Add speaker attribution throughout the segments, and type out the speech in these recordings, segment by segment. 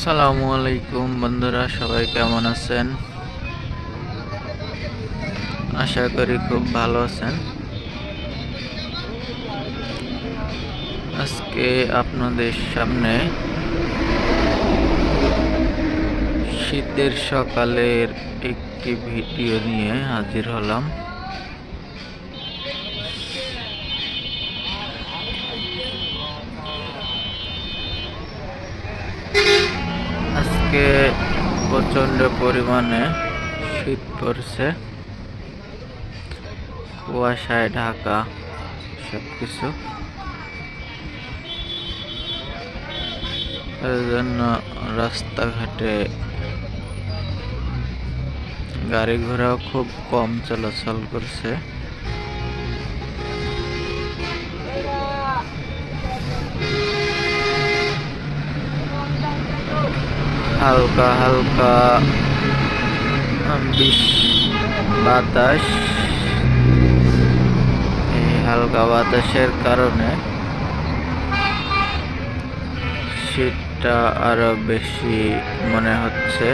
Speaker 1: আসসালামু আলাইকুম বন্ধুরা, সবাই কেমন আছেন? আশা করি খুব ভালো আছেন। আজকে আপনাদের সামনে শীতের সকালের একটি ভিডিও নিয়ে হাজির হলাম। প্রচণ্ড পরিমাণে শীত পড়ছে। কুয়াশায়, ঢাকা সব কিছু এর জন্য রাস্তাঘাটে গাড়ি ঘোড়াও খুব কম চলাচল করছে। হালকা হালকা বাতাস। এই হালকা বাতাসের কারণে শীতটা আরও বেশি মনে হচ্ছে।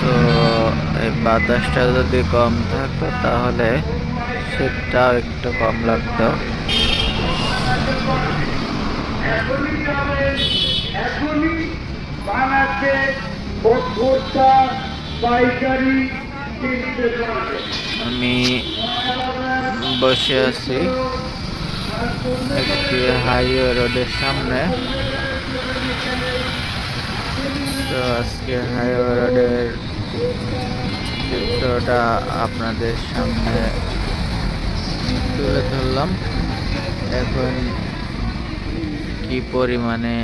Speaker 1: তো এই বাতাসটা যদি কম থাকতো তাহলে শীতটাও একটু কম লাগতো।
Speaker 2: এখনই যাবেন এখনই বানাতে পাইকারি
Speaker 1: আমি বসে আছি একটি হাইওয়ে রোডের সামনে। তো আজকে হাইওয়ে রোডের চিত্রটা আপনাদের সামনে তুলে ধরলাম। এখন কি পরিমাণে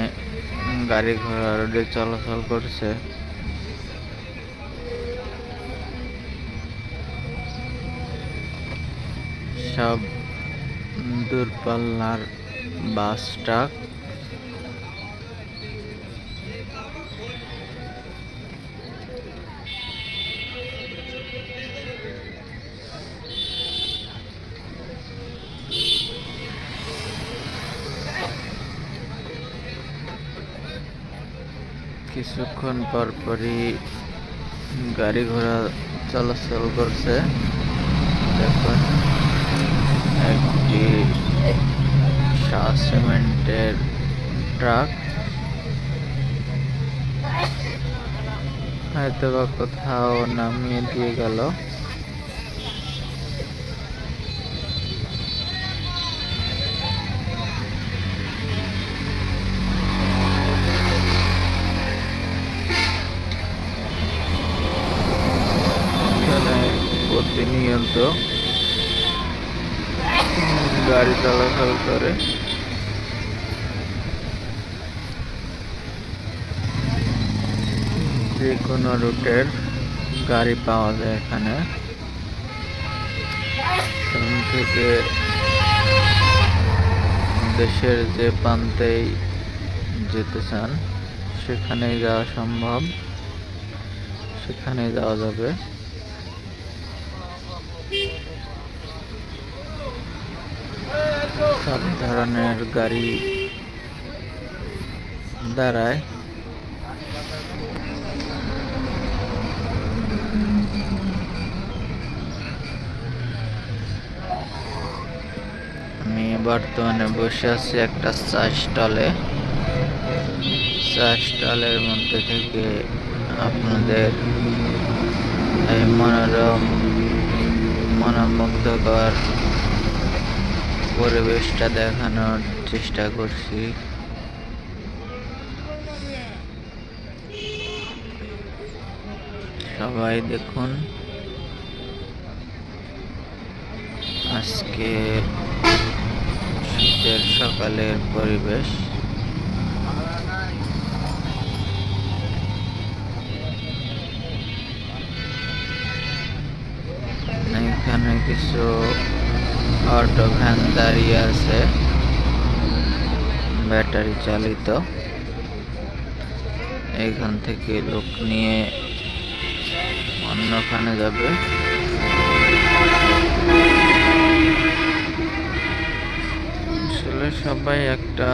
Speaker 1: গাড়ি ঘোড়া রোডে চলাচল করছে। সব দূরপাল্লার বাস ট্রাক কিছুক্ষণ পর পরই গাড়ি ঘোড়া চলাচল করছে। দেখুন, একটি শাহ সিমেন্টের ট্রাক। হয়তো বা কোথাও নামিয়ে দিয়ে গেল। প্রতিনিয়ত গাড়ি চলাচল করে। যে কোনো রুটের গাড়ি পাওয়া যায় এখানে। এখান থেকে দেশের যে প্রান্তেই যেতে চান, সেখানেই যাওয়া সম্ভব। সেখানে যাওয়া যাবে। সব ধরনের গাড়ি দাঁড়ায়। আমি বর্তমানে বসে আছি একটা চা স্টলে। চা স্টলের মধ্যে থেকে আপনাদের এই মনোরম, মনোমুগ্ধকর পরিবেশটা দেখানোর চেষ্টা করছি। সবাই দেখুন। আজকে শীতের সকালের পরিবেশ। এখানে কিছু অটো ভ্যান দাঁড়িয়ে আছে। ব্যাটারি চালিত। এখান থেকে লোক নিয়ে অন্যখানে যাবে। আসলে সবাই একটা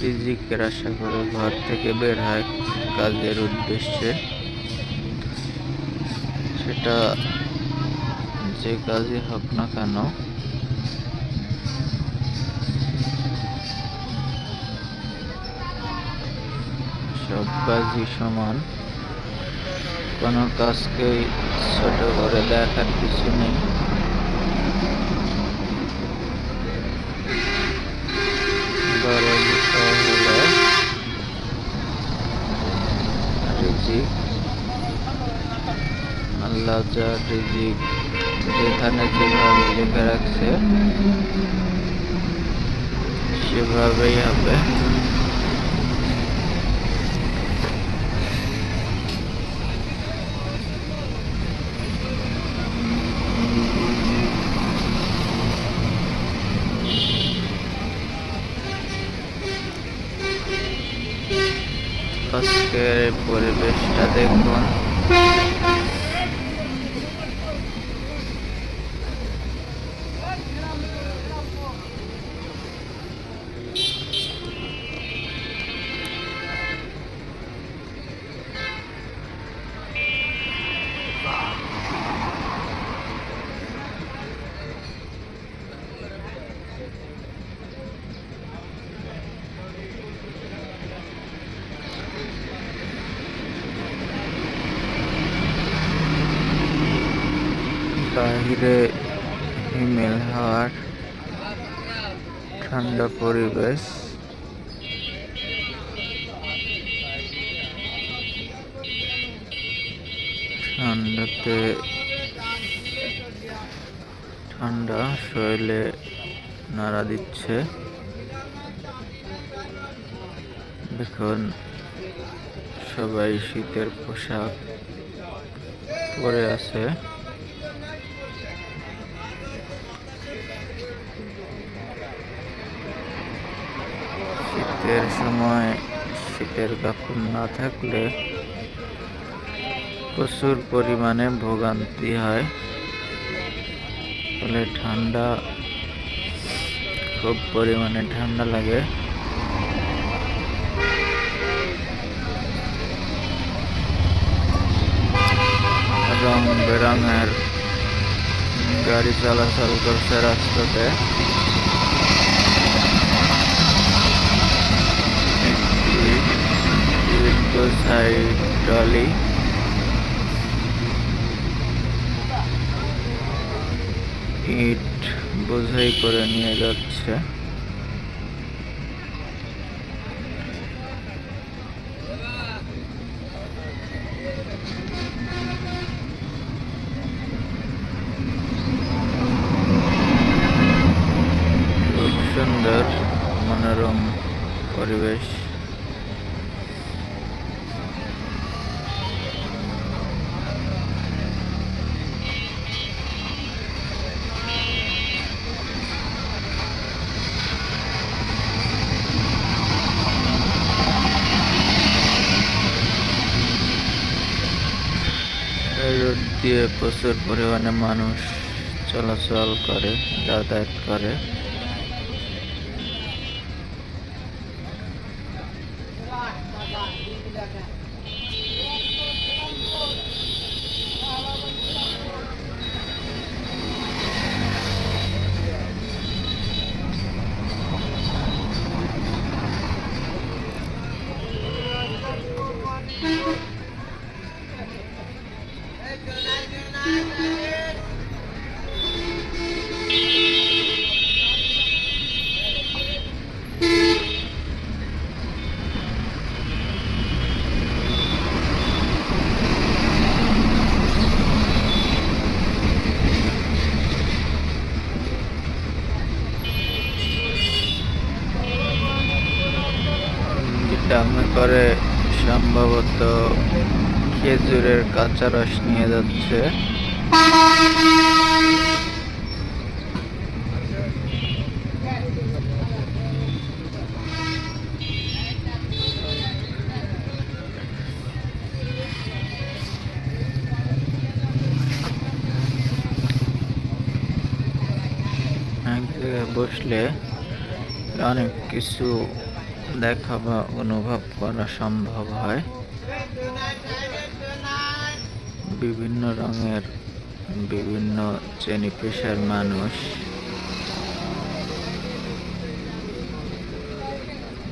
Speaker 1: রিজিকের আশা করে ঘর থেকে বের হয় কাজের উদ্দেশ্যে। সেটা যে কাজই হোক না কেন, সব কাজই সমান। কোনো কাজকেই ছোট করে দেখার কিছু নেই। আল্লাহ যা রিজিক যেখানে যেভাবে লিখে রাখছে সেভাবেই হবে আজকের এই পরিবেশটা দেখুন ঠান্ডা পরিবেশ। ঠান্ডাতে ঠান্ডা শরীরে নাড়া দিচ্ছে। দেখুন সবাই শীতের পোশাক পরে আছে। শীতের সময়, শীতের কাপড় না থাকলে প্রচুর পরিমাণে ভোগান্তি হয়। ফলে ঠান্ডা, খুব পরিমাণে ঠান্ডা লাগে। রং বেরঙের গাড়ি চলাচল করছে রাস্তাতে। সাইড ট্রলি ইট বোঝাই করে নিয়ে যাচ্ছে। রোড দিয়ে প্রচুর পরিমাণে মানুষ চলাচল করে যাতায়াত করে। কাঁচা রস নিয়ে যাচ্ছে। বসলে অনেক কিছু দেখা বা অনুভব করা সম্ভব হয়। বিভিন্ন রঙের বিভিন্ন শ্রেণি পেশার মানুষ।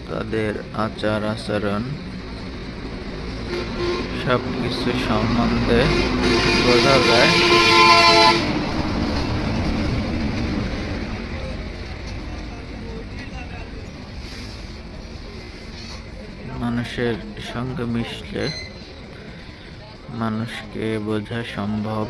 Speaker 1: তাদের আচার আচরণ সব কিছু সম্বন্ধে বোঝা যায়। মানুষের সঙ্গে মিশলে মানুষকে বোঝা সম্ভব।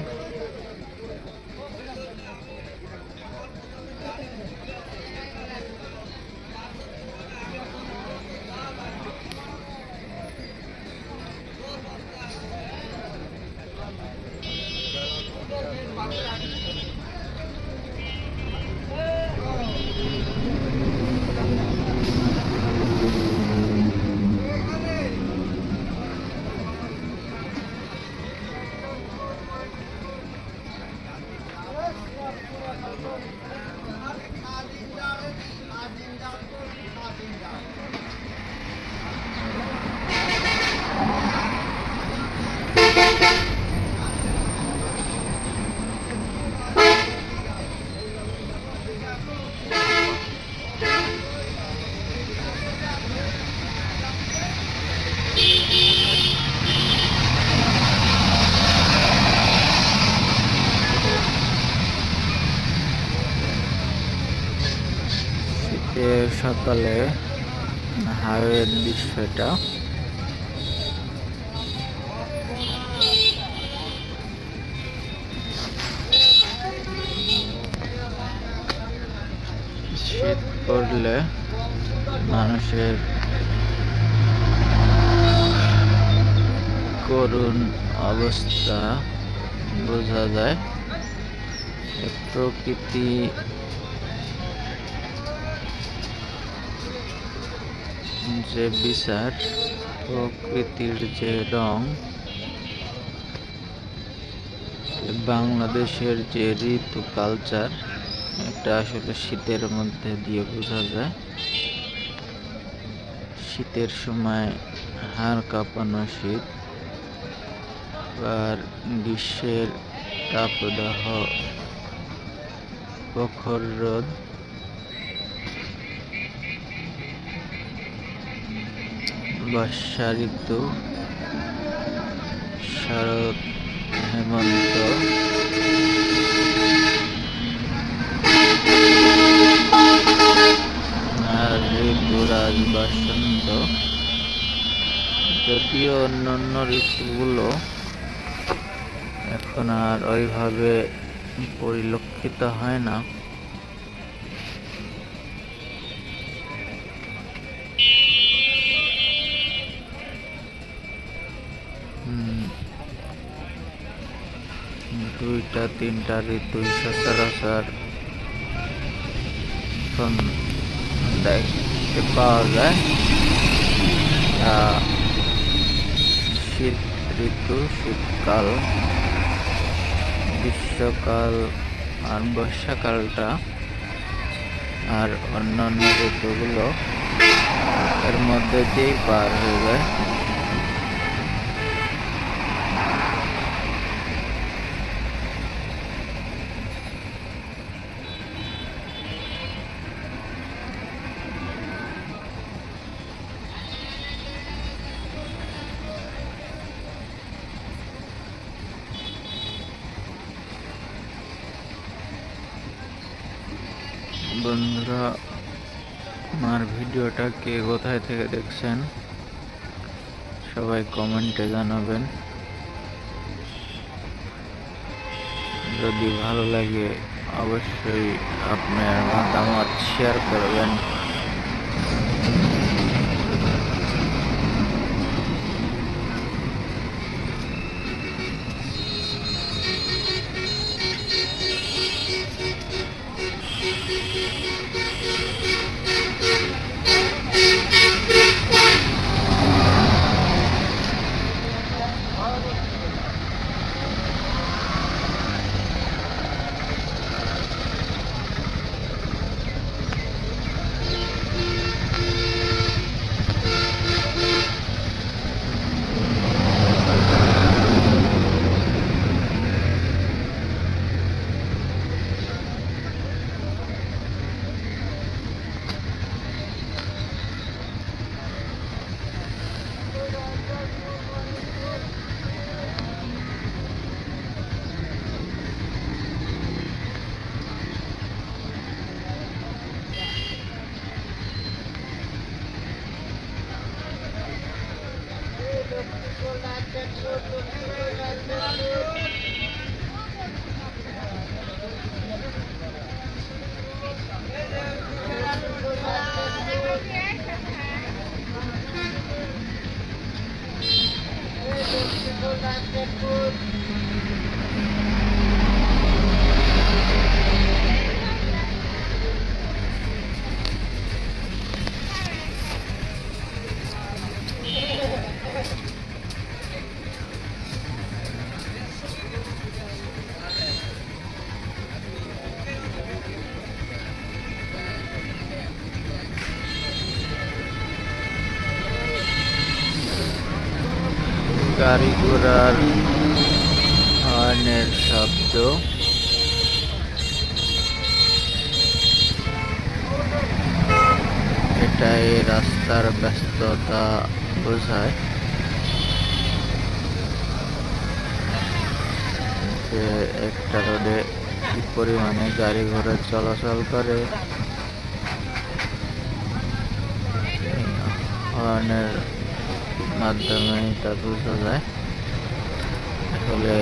Speaker 1: শীতের সকালে হাইওয়ের দৃশ্যটা শীত পড়লে মানুষের করুণ অবস্থা বোঝা যায়। প্রকৃতি যে বিচার, প্রকৃতির যে রং, বাংলাদেশের যে ঋতু কালচার এটা আসলে শীতের মধ্যে দিয়ে বোঝা যায়। শীতের সময় হাড় কাঁপানো শীত, আর গ্রীষ্মের তাপদাহ, প্রখর রোদ বর্ষা ঋতু শরৎ হেমন্ত। আর ঋতুরাজ বসন্ত। যদিও অন্যান্য ঋতুগুলো এখন আর ওইভাবে পরিলক্ষিত হয় না। দুইটা, তিনটা ঋতু সচরাচর দেখতে পাওয়া যায়। শীত ঋতু, শীতকাল, গ্রীষ্মকাল আর বর্ষাকালটা আর অন্যান্য ঋতুগুলো এর মধ্যে দিয়েই পার হয়ে যায়। বন্ধুরা, আমার ভিডিওটা কে কোথায় থেকে দেখছেন? সবাই কমেন্টে জানাবেন। যদি ভালো লাগে, অবশ্যই আপনার মতামত শেয়ার করবেন। গাড়ি ঘোড়ার হর্নের শব্দ। এটাই রাস্তার ব্যস্ততা বোঝায়। যে একটা রোডে কি পরিমাণে গাড়ি ঘোড়া চলাচল করে। হর্নের মাধ্যমে তা বোঝা যায়। আসলে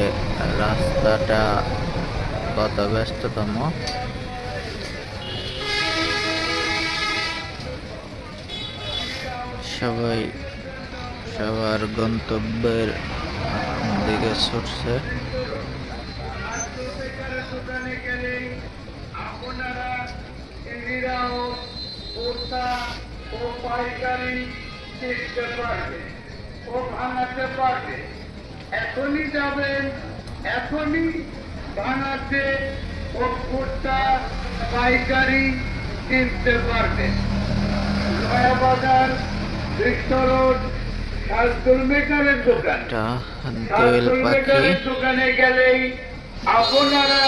Speaker 1: রাস্তাটা কত ব্যস্ততম। সবাই সবার গন্তব্যের দিকে ছুটছে।
Speaker 2: ও পাইকারি ও ভাঙাতে পারবে এখনই যাবেন এখনই ভাঙাতে ও কুর্তা পাইকারি কিনতে পারবে নয়াবাজার বিশ্ব রোড মেকারের দোকান। গেলেই আপনারা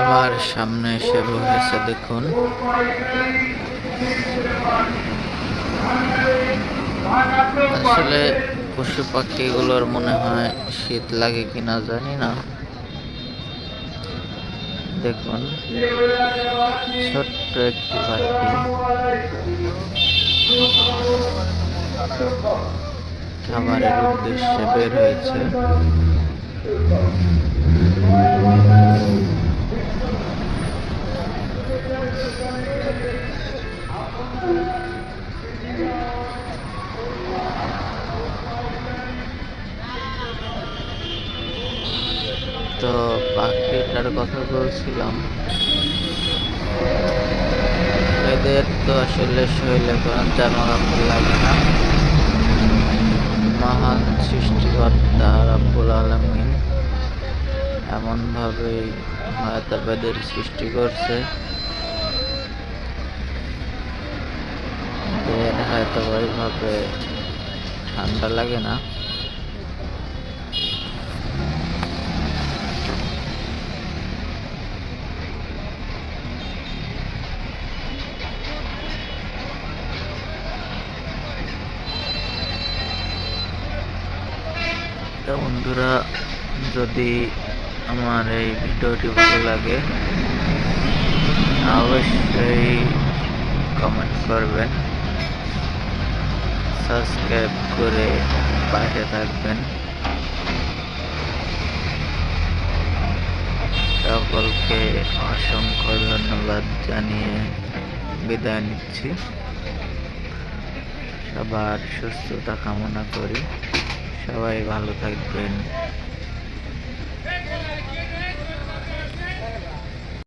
Speaker 1: আমার সামনে এসে বসেছে দেখুন। আসলে পশু পাখিগুলোর মনে হয় শীত লাগে কিনা জানি না। দেখুন, ছোট্ট একটি পাখি। খাবারের উদ্দেশ্যে বের হয়েছে। তো পাখিটার কথা বলছিলাম। এদের তো আসলে শরীরে কোনো জামা কাপড় লাগে না। মহান সৃষ্টিকর্তা রাব্বুল আলমিন এমনভাবেই হয়তো এদের সৃষ্টি করছে হয়তো ওইভাবে ঠান্ডা লাগে না। তো বন্ধুরা, যদি আমার এই ভিডিওটি ভালো লাগে, অবশ্যই কমেন্ট করবেন। সাবস্ক্রাইব করে পাশে থাকবেন। সকলকে অসংখ্য ধন্যবাদ জানিয়ে বিদায় নিচ্ছি। সবার সুস্থতা কামনা করি। সবাই ভালো থাকবেন।